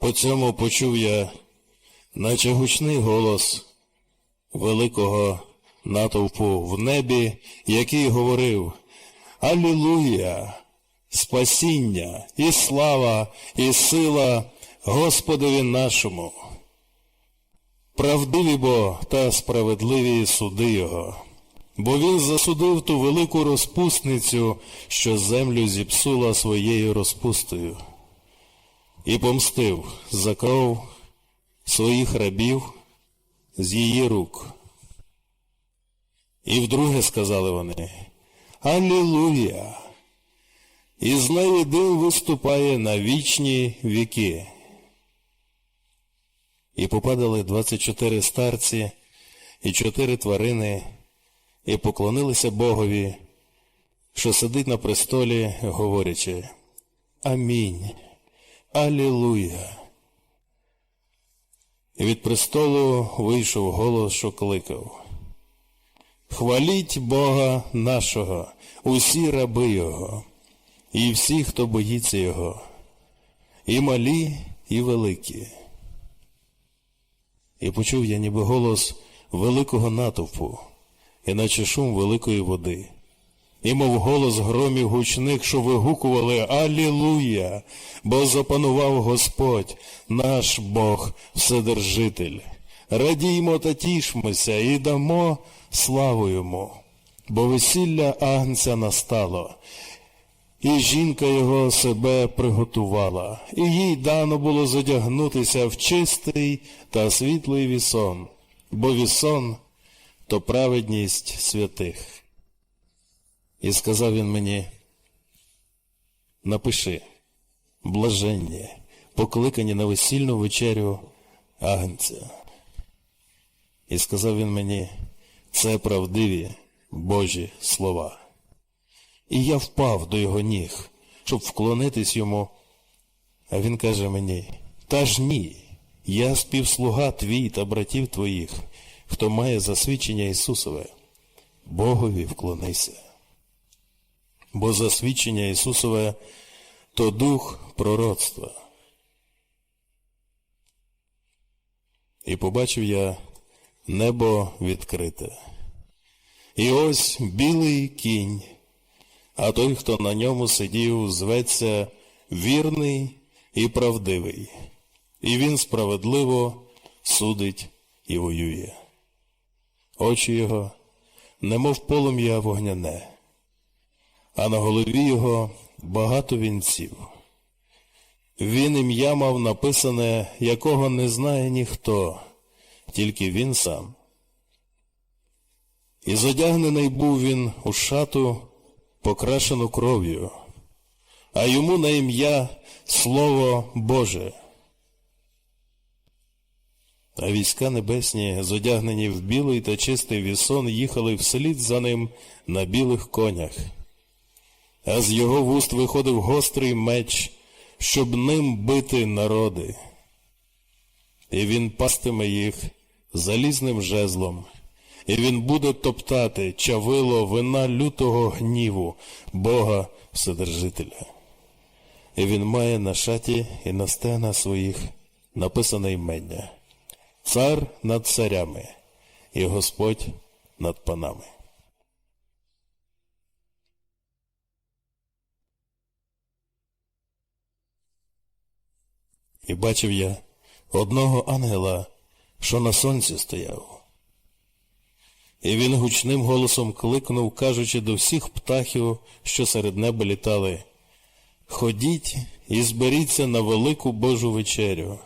По цьому почув я, наче гучний голос великого натовпу в небі, який говорив Алілуя! Спасіння і слава, і сила Господові нашому. Правдиві бо та справедливі суди його, бо він засудив ту велику розпусницю, що землю зіпсула своєю розпустою, і помстив за кров своїх рабів з її рук. І вдруге сказали вони Алілуя! І з неї дим виступає на вічні віки. І попадали 24 старці і чотири тварини, і поклонилися Богові, що сидить на престолі, говорячи Амінь. Алілуя. І від престолу вийшов голос, що кликав. Хваліть Бога нашого, усі раби Його, і всі, хто боїться Його, і малі, і великі. І почув я ніби голос великого натовпу, іначе шум великої води, і мов голос громів гучних, що вигукували Алілуя, бо запанував Господь, наш Бог, Вседержитель. Радіймо та тішмося і дамо славу йому, бо весілля Агнця настало, і жінка його себе приготувала, і їй дано було задягнутися в чистий та світлий вісон, бо вісон то праведність святих. І сказав він мені, напиши, блаженні, покликані на весільну вечерю Агнця. І сказав він мені, це правдиві Божі слова. І я впав до його ніг, щоб вклонитись йому. А він каже мені, та ж ні, я співслуга твій та братів твоїх, хто має засвідчення Ісусове. Богові вклонися. Бо засвідчення Ісусове то дух пророцтва. І побачив я небо відкрите. І ось білий кінь, а той, хто на ньому сидів, зветься вірний і правдивий, і він справедливо судить і воює. Очі його, немов полум'я вогняне, а на голові його багато вінців. Він ім'я мав написане, якого не знає ніхто, тільки він сам. І зодягнений був він у шату, покрашену кров'ю, а йому на ім'я Слово Боже. А війська небесні, зодягнені в білий та чистий вісон, їхали вслід за ним на білих конях, а з його вуст виходив гострий меч, щоб ним бити народи. І він пастиме їх залізним жезлом, і він буде топтати чавило вина лютого гніву, Бога Вседержителя. І він має на шаті і на стегна своїх написане імення Цар над царями і Господь над панами. І бачив я одного ангела, що на сонці стояв. І він гучним голосом кликнув, кажучи до всіх птахів, що серед неба літали, Ходіть і зберіться на велику Божу вечерю,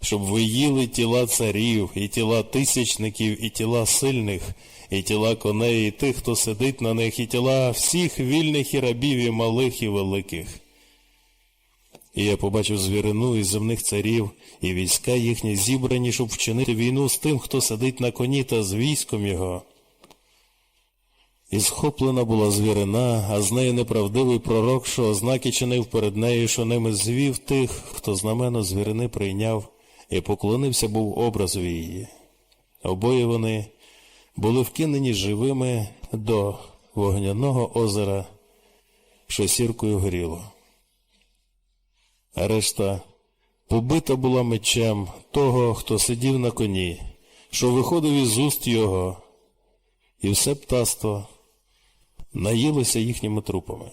щоб ви їли тіла царів, і тіла тисячників, і тіла сильних, і тіла коней, і тих, хто сидить на них, і тіла всіх вільних і рабів, і малих, і великих. І я побачив звірину і земних царів, і війська їхні зібрані, щоб вчинити війну з тим, хто сидить на коні та з військом його. І схоплена була звірина, а з нею неправдивий пророк, що ознаки чинив перед нею, що ними звів тих, хто знамено звірини прийняв, і поклонився був образові її. Обоє вони були вкинені живими до вогняного озера, що сіркою горіло а решта побита була мечем того, хто сидів на коні, що виходив із уст його, і все птаство наїлося їхніми трупами.